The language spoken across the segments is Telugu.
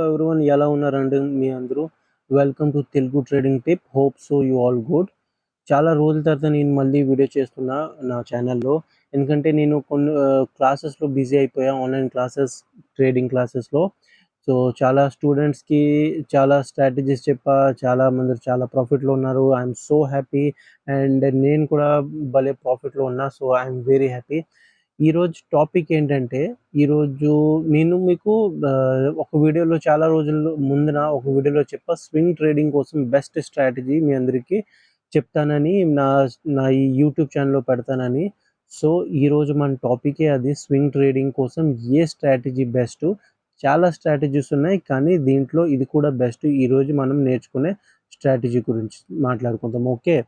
ఎవరివన్ ఎలా ఉన్నారండి? మీ అందరూ? Welcome to Telugu trading tip hope so you all good చాలా రోజుల తర్వాత నేను మళ్ళీ వీడియో చేస్తున్నా నా ఛానల్లో ఎందుకంటే నేను కొన్ని క్లాసెస్లో బిజీ అయిపోయా ఆన్లైన్ క్లాసెస్ ట్రేడింగ్ క్లాసెస్లో సో చాలా స్టూడెంట్స్కి చాలా స్ట్రాటజీస్ చెప్పా చాలా మంది చాలా ప్రాఫిట్లో ఉన్నారు. ఐఎమ్ సో హ్యాపీ అండ్ నేను కూడా భలే ప్రాఫిట్లో ఉన్నా సో ఐఎమ్ వెరీ హ్యాపీ ఈరోజు టాపిక్ ఏంటంటే ఈరోజు నేను మీకు ఒక వీడియోలో చాలా రోజుల ముందున ఒక వీడియోలో చెప్పా స్వింగ్ ట్రేడింగ్ కోసం బెస్ట్ స్ట్రాటజీ మీ అందరికీ చెప్తానని నా నా ఈ యూట్యూబ్ ఛానల్లో పెడతానని. సో ఈరోజు మన టాపికే అది స్వింగ్ ట్రేడింగ్ కోసం ఏ స్ట్రాటజీ బెస్ట్. చాలా స్ట్రాటజీస్ ఉన్నాయి కానీ దీంట్లో ఇది కూడా బెస్ట్. ఈరోజు మనం నేర్చుకునే స్ట్రాటజీ గురించి మాట్లాడుకుందాం ఓకే?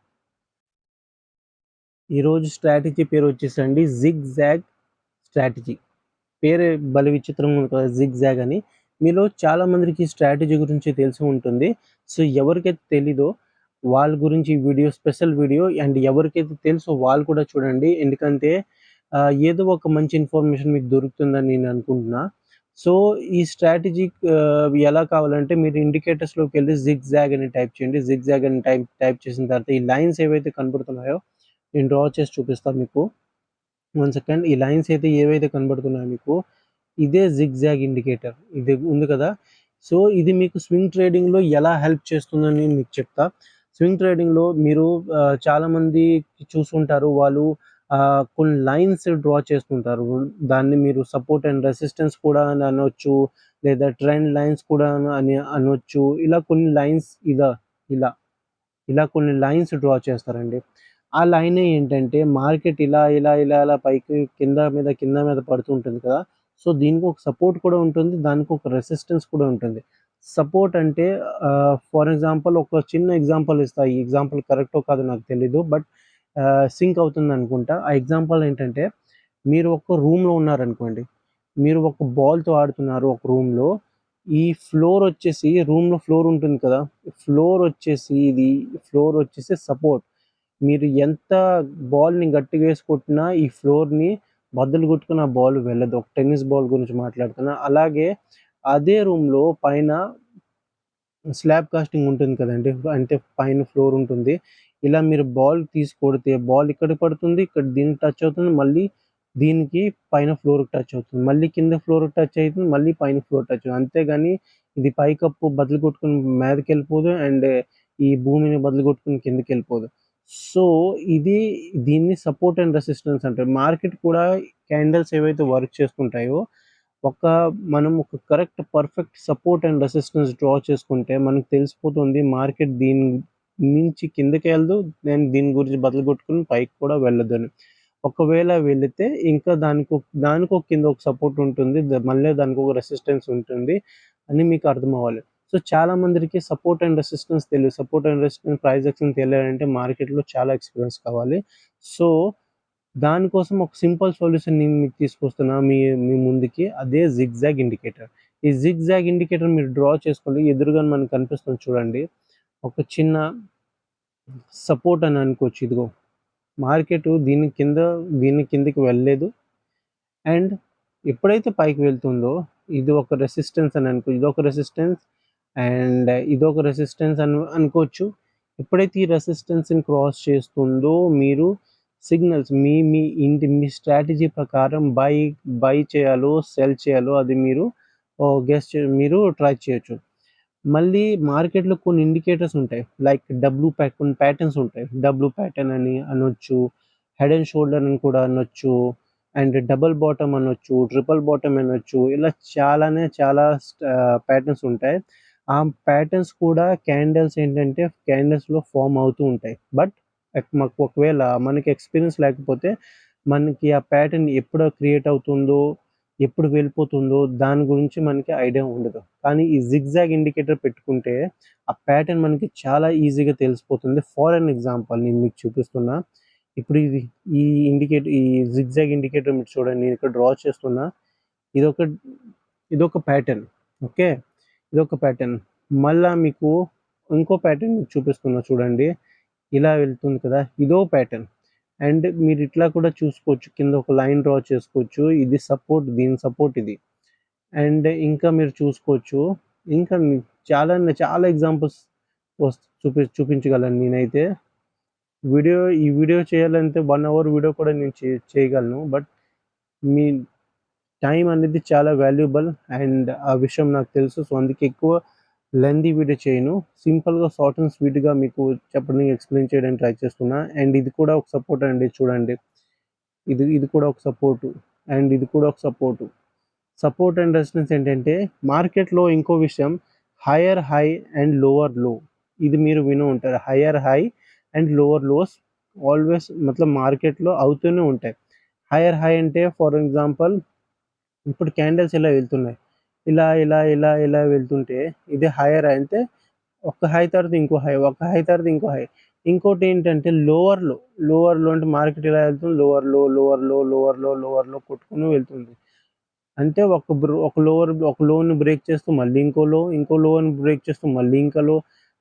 ఈరోజు స్ట్రాటజీ పేరు వచ్చేసండి జిగ్ జాగ్ స్ట్రాటజీ పేరు బలి విచిత్రంగా ఉంది కదా జిగ్ జాగ్ అని. మీలో చాలా మందికి స్ట్రాటజీ గురించి తెలిసి ఉంటుంది. సో ఎవరికైతే తెలీదో వాళ్ళ గురించి వీడియో స్పెషల్ వీడియో అండ్ ఎవరికైతే తెలుసో వాళ్ళు కూడా చూడండి. ఎందుకంటే ఏదో ఒక మంచి ఇన్ఫర్మేషన్ మీకు దొరుకుతుందని నేను అనుకుంటున్నా. సో ఈ స్ట్రాటజీ ఎలా కావాలంటే మీరు ఇండికేటర్స్లోకి వెళ్ళి జిగ్ జాగ్ అని టైప్ చేయండి. జిగ్ జాగ్ అని టైప్ టైప్ చేసిన తర్వాత ఈ లైన్స్ ఏవైతే కనబడుతున్నాయో నేను డ్రా చేసి చూపిస్తాను మీకు. వన్ సెకండ్ ఈ లైన్స్ అయితే ఏవైతే కనబడుతున్నాయో మీకు ఇదే జిగ్ జాగ్ ఇండికేటర్ ఇది ఉంది కదా? సో ఇది మీకు స్వింగ్ ట్రేడింగ్లో ఎలా హెల్ప్ చేస్తుందని నేను మీకు చెప్తా. స్వింగ్ ట్రేడింగ్లో మీరు చాలామంది చాలా మంది వాళ్ళు కొన్ని లైన్స్ డ్రా చేస్తుంటారు. దాన్ని మీరు సపోర్ట్ అండ్ రెసిస్టెన్స్ కూడా అని అనొచ్చు లేదా ట్రెండ్ లైన్స్ కూడా అని అనొచ్చు. ఇలా కొన్ని లైన్స్ ఇలా ఇలా ఇలా కొన్ని లైన్స్ డ్రా చేస్తారండి. ఆ లైన్ ఏంటంటే మార్కెట్ ఇలా ఇలా ఇలా ఇలా పైకి కింద మీద కింద మీద పడుతుంటుంది కదా. సో దీనికి ఒక సపోర్ట్ కూడా ఉంటుంది. దానికి ఒక రెసిస్టెన్స్ కూడా ఉంటుంది. సపోర్ట్ అంటే ఫర్ ఎగ్జాంపుల్ ఒక చిన్న ఎగ్జాంపుల్ ఇస్తా. ఈ ఎగ్జాంపుల్ కరెక్టో కాదో నాకు తెలీదు బట్ సింక్ అవుతుంది అనుకుంటా. ఆ ఎగ్జాంపుల్ ఏంటంటే మీరు ఒక రూమ్లో ఉన్నారనుకోండి. మీరు ఒక బాల్తో ఆడుతున్నారు ఒక రూమ్లో. ఈ ఫ్లోర్ వచ్చేసి రూమ్లో ఫ్లోర్ ఉంటుంది కదా. ఫ్లోర్ వచ్చేసి ఇది ఫ్లోర్ వచ్చేసి సపోర్ట్. మీరు ఎంత బాల్ని గట్టిగా వేసి కొట్టినా ఈ ఫ్లోర్ని బద్దలు కొట్టుకున్న బాల్ వెళ్ళదు. ఒక టెన్నిస్ బాల్ గురించి మాట్లాడుతున్నా. అలాగే అదే రూమ్లో పైన స్లాబ్ కాస్టింగ్ ఉంటుంది కదండి. అంటే పైన ఫ్లోర్ ఉంటుంది. ఇలా మీరు బాల్ తీసి కొడితే బాల్ ఇక్కడ పడుతుంది ఇక్కడ దీనికి టచ్ అవుతుంది మళ్ళీ దీనికి పైన ఫ్లోర్కి టచ్ అవుతుంది. మళ్ళీ కింద ఫ్లోర్ టచ్ అవుతుంది మళ్ళీ పైన ఫ్లోర్ టచ్ అవుతుంది. అంతేగాని ఇది పైకప్పు బదులు కొట్టుకుని మీదకి వెళ్ళిపోదు అండ్ ఈ భూమిని బదులు కొట్టుకుని కిందకి వెళ్ళిపోదు. సో ఇది దీన్ని సపోర్ట్ అండ్ రెసిస్టెన్స్ అంటారు. మార్కెట్ కూడా క్యాండిల్స్ ఏవైతే వర్క్ చేస్తుంటాయో ఒక మనం ఒక correct perfect support and resistance draw చేసుకుంటే మనకు తెలిసిపోతుంది మార్కెట్ దీని నుంచి కిందకి వెళ్దు నేను దీని గురించి బదులు కొట్టుకుని పైకి కూడా వెళ్ళదు అని ఒకవేళ వెళితే ఇంకా దానికి దానికి ఒక కింద ఒక సపోర్ట్ ఉంటుంది మళ్ళీ దానికి ఒక రెసిస్టెన్స్ ఉంటుంది అని మీకు అర్థం అవ్వాలి. సో చాలా మందికి సపోర్ట్ అండ్ రెసిస్టెన్స్ తెలియదు. Support and resistance price action తెలియాలంటే మార్కెట్లో చాలా ఎక్స్పీరియన్స్ కావాలి. సో దానికోసం ఒక సింపుల్ సొల్యూషన్ నేను మీకు తీసుకొస్తున్నా మీ మీ ముందుకి. అదే జిగ్ జాగ్ ఇండికేటర్ ఈ జిగ్ జాగ్ ఇండికేటర్ మీరు డ్రా చేసుకోండి ఎదురుగా మనకు కనిపిస్తుంది చూడండి. ఒక చిన్న సపోర్ట్ అని అనుకోవచ్చు. ఇదిగో మార్కెట్ దీని కింద దీని కిందకి వెళ్ళలేదు. అండ్ ఎప్పుడైతే పైకి వెళ్తుందో ఇది ఒక రెసిస్టెన్స్ అని అనుకో ఇది ఒక రెసిస్టెన్స్ అండ్ ఇది ఒక రెసిస్టెన్స్ అను అనుకోవచ్చు. ఎప్పుడైతే ఈ రెసిస్టెన్స్ని క్రాస్ చేస్తుందో మీరు సిగ్నల్స్ మీ మీ ఇంటి మీ స్ట్రాటజీ ప్రకారం బై బై చేయాలో సెల్ చేయాలో అది మీరు గెస్ట్ మీరు ట్రై చేయొచ్చు. మళ్ళీ మార్కెట్లో కొన్ని ఇండికేటర్స్ ఉంటాయి. లైక్ డబ్ల్యూ ప్యాట్ కొన్ని ప్యాటర్న్స్ ఉంటాయి. డబ్ల్యూ ప్యాటర్న్ అని అనొచ్చు హెడ్ అండ్ షోల్డర్ అని కూడా అనొచ్చు అండ్ డబుల్ బాటమ్ అనొచ్చు ట్రిపుల్ బాటమ్ అనొచ్చు ఇలా చాలానే చాలా ప్యాటర్న్స్ ఉంటాయి. ఆ ప్యాటర్న్స్ కూడా క్యాండిల్స్ ఏంటంటే క్యాండిల్స్లో ఫామ్ అవుతూ ఉంటాయి. బట్ మాకు ఒకవేళ మనకి ఎక్స్పీరియన్స్ లేకపోతే మనకి ఆ ప్యాటర్న్ ఎప్పుడు క్రియేట్ అవుతుందో ఎప్పుడు వెళ్ళిపోతుందో దాని గురించి మనకి ఐడియా ఉండదు. కానీ ఈ జిగ్జాగ్ ఇండికేటర్ పెట్టుకుంటే ఆ ప్యాటర్న్ మనకి చాలా ఈజీగా తెలిసిపోతుంది. ఫార్ అన్ ఎగ్జాంపుల్ నేను మీకు చూపిస్తున్నా. ఇప్పుడు ఇది ఈ ఇండికేటర్ ఈ జిగ్జాగ్ ఇండికేటర్ మీరు చూడండి. నేను ఇక్కడ డ్రా చేస్తున్నా. ఇదొక ఇదొక ప్యాటర్న్ ఓకే ఇదొక ప్యాటర్న్ మళ్ళా మీకు ఇంకో ప్యాటర్న్ మీకు చూపిస్తున్నా చూడండి. ఇలా వెళ్తుంది కదా ఇదో ప్యాటర్న్ అండ్ మీరు ఇట్లా కూడా చూసుకోవచ్చు కింద ఒక లైన్ డ్రా చేసుకోవచ్చు. ఇది సపోర్ట్ దీని సపోర్ట్ ఇది. అండ్ ఇంకా మీరు చూసుకోవచ్చు. ఇంకా చాలా చాలా ఎగ్జాంపుల్స్ వస్తు చూపి చూపించగలను నేనైతే. వీడియో ఈ వీడియో చేయాలంటే వన్ అవర్ వీడియో కూడా నేను చే చేయగలను. బట్ మీ టైం అనేది చాలా వాల్యుబుల్ అండ్ ఆ విషయం నాకు తెలుసు. సో అందుకే ఎక్కువ లెందీ వీడియో చేయను. సింపుల్గా షార్ట్ అండ్ స్వీట్గా మీకు చెప్పడానికి ఎక్స్ప్లెయిన్ చేయడానికి ట్రై చేస్తున్నా. అండ్ ఇది కూడా ఒక సపోర్ట్ అండి చూడండి. ఇది ఇది కూడా ఒక సపోర్టు అండ్ ఇది కూడా ఒక సపోర్టు సపోర్ట్ అండ్ రెసిస్టెన్స్ ఏంటంటే మార్కెట్లో ఇంకో విషయం హయ్యర్ హై అండ్ లోవర్లో ఇది మీరు విని ఉంటారు. Higher high and lower lows always మతలబ్ మార్కెట్లో అవుతూనే ఉంటాయి. హయ్యర్ హై అంటే ఫర్ ఎగ్జాంపుల్ ఇప్పుడు క్యాండిల్స్ ఇలా వెళ్తున్నాయి? ఇలా ఇలా ఇలా ఇలా వెళ్తుంటే ఇది హైయర్ అయితే ఒక హై తర్వాత ఇంకో హై ఒక హై తర్వాత ఇంకో హై ఇంకోటి ఏంటంటే లోవర్లో లోవర్లో అంటే మార్కెట్ ఇలా వెళ్తుంది. లోవర్లో లోవర్లో లోవర్లో లోవర్లో కొట్టుకుని వెళ్తుంది. అంటే ఒక ఒక లోవర్ ఒక లోని బ్రేక్ చేస్తూ మళ్ళీ ఇంకో లో ఇంకో లోన్ బ్రేక్ చేస్తూ మళ్ళీ ఇంకా లో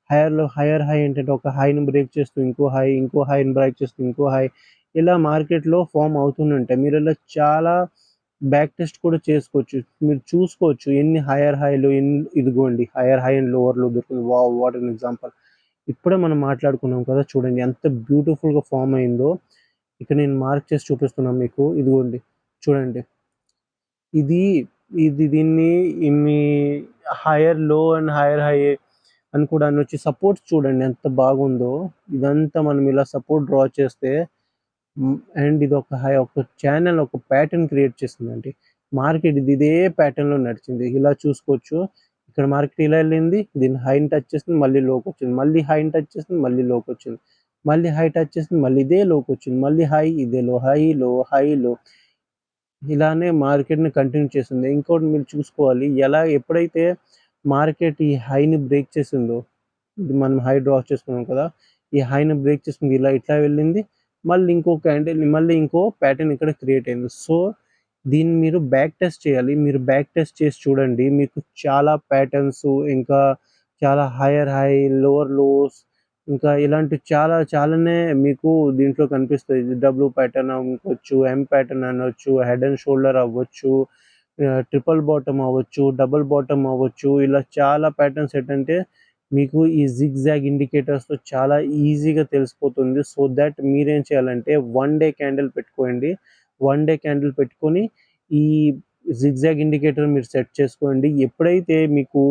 హైయర్లో హైయర్ హై ఏంటంటే ఒక హైని బ్రేక్ చేస్తూ ఇంకో హై ఇంకో హైని బ్రేక్ చేస్తూ ఇంకో హై ఇలా మార్కెట్లో ఫామ్ అవుతూనే ఉంటాయి. మీరు ఇలా చాలా బ్యాక్ టెస్ట్ కూడా చేసుకోవచ్చు. మీరు చూసుకోవచ్చు ఎన్ని హైయర్ హైలు ఎన్ని ఇదిగోండి హైయర్ హై అండ్ లోవర్లో దొరుకుతుంది వా వాట్ అన్ ఎగ్జాంపుల్. ఇప్పుడే మనం మాట్లాడుకున్నాం కదా చూడండి ఎంత బ్యూటిఫుల్గా ఫామ్ అయిందో. ఇక్కడ నేను మార్క్ చేసి చూపిస్తున్నాను మీకు. ఇదిగోండి చూడండి. ఇది ఇది దీన్ని మీ హైయర్లో అండ్ హైయర్ హై అని కూడా వచ్చి సపోర్ట్ చూడండి ఎంత బాగుందో. ఇదంతా మనం ఇలా సపోర్ట్ డ్రా చేస్తే అండ్ ఇది ఒక హై ఒక ఛానల్ ఒక ప్యాటర్న్ క్రియేట్ చేసిందండి. మార్కెట్ ఇది ఇదే ప్యాటర్న్లో నడిచింది. ఇలా చూసుకోవచ్చు. ఇక్కడ మార్కెట్ ఇలా వెళ్ళింది దీన్ని హైని టచ్ చేసింది మళ్ళీ లోకి వచ్చింది. మళ్ళీ హైని టచ్ చేసింది మళ్ళీ లోకి వచ్చింది. మళ్ళీ హై టచ్ చేసింది మళ్ళీ ఇదే లోకి వచ్చింది. మళ్ళీ హై ఇదే లో హై లో హై లో ఇలానే మార్కెట్ని కంటిన్యూ చేస్తుంది ఇంకోటి మీరు చూసుకోవాలి. ఎలా ఎప్పుడైతే మార్కెట్ ఈ హైని బ్రేక్ చేసిందో ఇది మనం హై డ్రా చేసుకున్నాం కదా ఈ హైని బ్రేక్ చేసింది ఇలా ఇట్లా వెళ్ళింది. మళ్ళీ ఇంకో క్యాండిల్ మళ్ళీ ఇంకో ప్యాటర్న్ ఇక్కడ క్రియేట్ అయింది. సో దీన్ని మీరు బ్యాక్ టెస్ట్ చేయాలి. మీరు బ్యాక్ టెస్ట్ చేసి చూడండి. మీకు చాలా ప్యాటర్న్స్ ఇంకా చాలా హైయర్ హై లోవర్ లోస్ ఇంకా ఇలాంటి చాలా చాలానే మీకు దీంట్లో కనిపిస్తుంది డబ్ల్యూ ప్యాటర్న్ అనుకోవచ్చు ఎం ప్యాటర్న్ అనవచ్చు హెడ్ అండ్ షోల్డర్ అవ్వచ్చు ట్రిపుల్ బాటమ్ అవ్వచ్చు డబుల్ బాటమ్ అవ్వచ్చు. ఇలా చాలా ప్యాటర్న్స్ ఏంటంటే మీకు ఈ జిగ్ జాగ్ ఇండికేటర్స్తో చాలా ఈజీగా తెలిసిపోతుంది. సో దట్ మీరేం చేయాలంటే వన్ డే క్యాండిల్ పెట్టుకోండి. వన్ డే క్యాండిల్ పెట్టుకొని ఈ జిగ్ జాగ్ ఇండికేటర్ మీరు సెట్ చేసుకోండి. ఎప్పుడైతే మీకు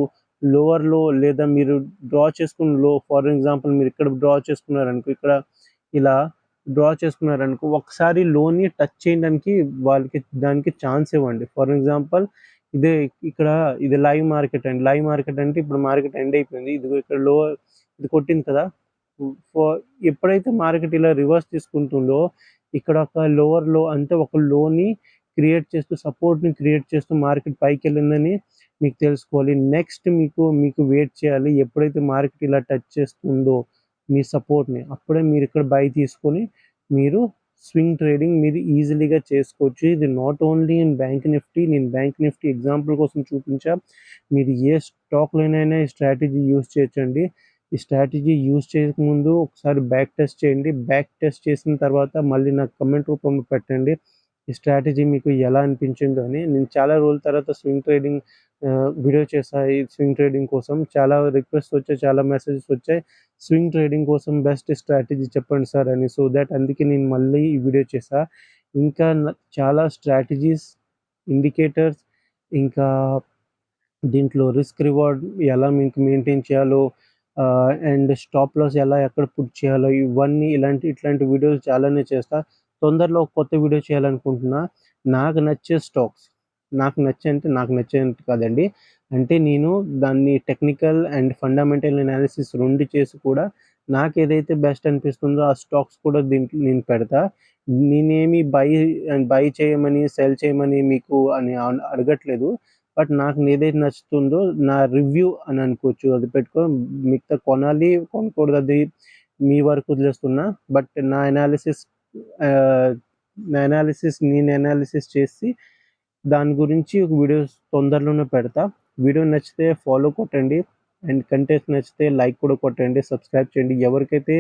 లోవర్లో లేదా మీరు డ్రా చేసుకున్న లో ఫర్ ఎగ్జాంపుల్ మీరు ఇక్కడ డ్రా చేసుకున్నారనుకో ఇక్కడ ఇలా డ్రా చేసుకున్నారనుకో ఒకసారి లోని టచ్ చేయడానికి వాళ్ళకి దానికి ఛాన్స్ ఇవ్వండి. ఫర్ ఎగ్జాంపుల్ ఇదే ఇక్కడ ఇది లైవ్ మార్కెట్ అండి. లైవ్ మార్కెట్ అంటే ఇప్పుడు మార్కెట్ ఎండ్ అయిపోయింది. ఇది ఇక్కడ లో ఇది కొట్టింది కదా? ఎప్పుడైతే మార్కెట్ ఇలా రివర్స్ తీసుకుంటుందో ఇక్కడ ఒక లోవర్లో అంటే ఒక లోని క్రియేట్ చేస్తూ సపోర్ట్ని క్రియేట్ చేస్తూ మార్కెట్ పైకి వెళ్ళిందని మీకు తెలుసుకోవాలి. నెక్స్ట్ మీకు మీకు వెయిట్ చేయాలి. ఎప్పుడైతే మార్కెట్ ఇలా టచ్ చేస్తుందో మీ సపోర్ట్ని అప్పుడే మీరు ఇక్కడ బై తీసుకొని మీరు స్వింగ్ ట్రేడింగ్ మీరు ఈజీలీగా చేసుకోవచ్చు. ఇది not only in bank Nifty నేను బ్యాంక్ నిఫ్టీ ఎగ్జాంపుల్ కోసం చూపించా. మీరు ఏ స్టాక్లోనైనా ఈ స్ట్రాటజీ యూస్ చేయొచ్చండి. ఈ స్ట్రాటజీ యూస్ చేయకముందు ఒకసారి బ్యాక్ టెస్ట్ చేయండి. బ్యాక్ టెస్ట్ చేసిన తర్వాత మళ్ళీ నాకు కమెంట్ రూపంలో పెట్టండి. ఈ స్ట్రాటజీ మీకు ఎలా అనిపించిందో అని నేను చాలా రోజుల తర్వాత స్వింగ్ ట్రేడింగ్ వీడియో చేశాయి ఈ స్వింగ్ ట్రేడింగ్ కోసం చాలా రిక్వెస్ట్ వచ్చాయి చాలా మెసేజెస్ వచ్చాయి. స్వింగ్ ట్రేడింగ్ కోసం బెస్ట్ స్ట్రాటజీ చెప్పండి సార్ అని. సో దట్ అందుకే నేను మళ్ళీ ఈ వీడియో చేశా. ఇంకా చాలా స్ట్రాటజీస్ ఇండికేటర్స్ ఇంకా దీంట్లో రిస్క్ రివార్డ్ ఎలా మీకు మెయింటైన్ చేయాలో అండ్ స్టాప్ లాస్ ఎలా ఎక్కడ పుట్ చేయాలో ఇవన్నీ ఇలాంటి ఇట్లాంటి వీడియోస్ చాలానే చేస్తా తొందరలో కొత్త వీడియో చేయాలనుకుంటున్నా. నాకు నచ్చే స్టాక్స్. నాకు నచ్చే అంటే నాకు నచ్చేంత కాదండి. అంటే నేను దాన్ని టెక్నికల్ అండ్ ఫండమెంటల్ అనాలిసిస్ రెండు చేసి కూడా నాకు ఏదైతే బెస్ట్ అనిపిస్తుందో ఆ స్టాక్స్ కూడా దీంట్లో నేను పెడతా. నేనేమి బై బై చేయమని సెల్ చేయమని మీకు అని అడగట్లేదు. బట్ నాకు ఏదైతే నచ్చుతుందో నా రివ్యూ అని అనుకోవచ్చు. అది పెట్టుకొని మిగతా కొనాలి కొనకూడదు అది మీ వరకు వదిలేస్తున్నా. బట్ నా అనాలిసిస్ అనాలిసిస్ నేను అనాలిసిస్ చేసి దాని గురించి ఒక వీడియోస్ తొందరలోనే పెడతా. వీడియో నచ్చితే ఫాలో కొట్టండి. అండ్ కంటెంట్ నచ్చితే లైక్ కూడా కొట్టండి. సబ్స్క్రైబ్ చేయండి. ఎవరికైతే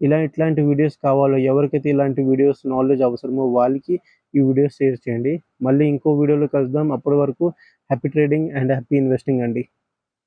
ఇలా ఇట్లాంటి వీడియోస్ కావాలో ఎవరికైతే ఇలాంటి వీడియోస్ నాలెడ్జ్ అవసరమో వాళ్ళకి ఈ వీడియోస్ షేర్ చేయండి. మళ్ళీ ఇంకో వీడియోలో కలుద్దాం. అప్పటి వరకు happy trading and happy investing అండి.